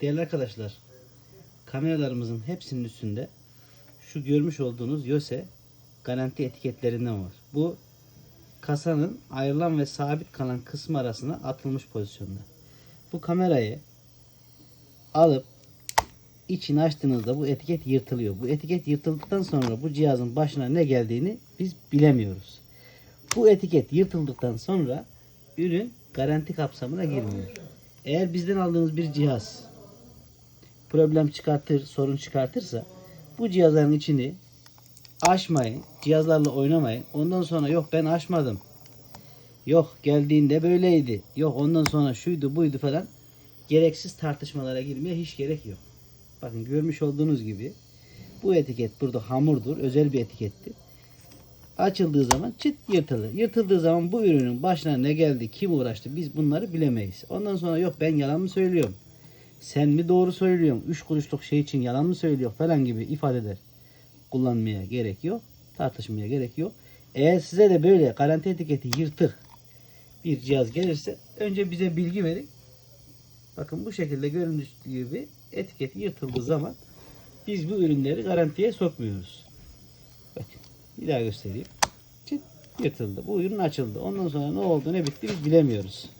Değerli arkadaşlar, kameralarımızın hepsinin üstünde şu görmüş olduğunuz YÖSE garanti etiketlerinden var. Bu kasanın ayrılan ve sabit kalan kısmı arasına atılmış pozisyonda. Bu kamerayı alıp içini açtığınızda bu etiket yırtılıyor. Bu etiket yırtıldıktan sonra bu cihazın başına ne geldiğini biz bilemiyoruz. Bu etiket yırtıldıktan sonra ürün garanti kapsamına girmiyor. Eğer bizden aldığınız bir cihaz problem çıkartır, sorun çıkartırsa bu cihazların içini açmayın, cihazlarla oynamayın. Ondan sonra yok ben açmadım. Yok geldiğinde böyleydi. Yok ondan sonra şuydu buydu falan. Gereksiz tartışmalara girmeye hiç gerek yok. Bakın görmüş olduğunuz gibi bu etiket burada hamurdur. Özel bir etikettir. Açıldığı zaman çıt yırtılır. Yırtıldığı zaman bu ürünün başına ne geldi, kim uğraştı biz bunları bilemeyiz. Ondan sonra yok ben yalan mı söylüyorum? Sen mi doğru söylüyorsun? Üç kuruşluk şey için yalan mı söylüyor falan gibi ifadeler kullanmaya gerek yok. Tartışmaya gerek yok. Eğer size de böyle garanti etiketi yırtık bir cihaz gelirse önce bize bilgi verin. Bakın bu şekilde göründüğü gibi etiket yırtıldığı zaman biz bu ürünleri garantiye sokmuyoruz. Bakın bir daha göstereyim. Çıt yırtıldı. Bu ürün açıldı. Ondan sonra ne oldu ne bitti biz bilemiyoruz.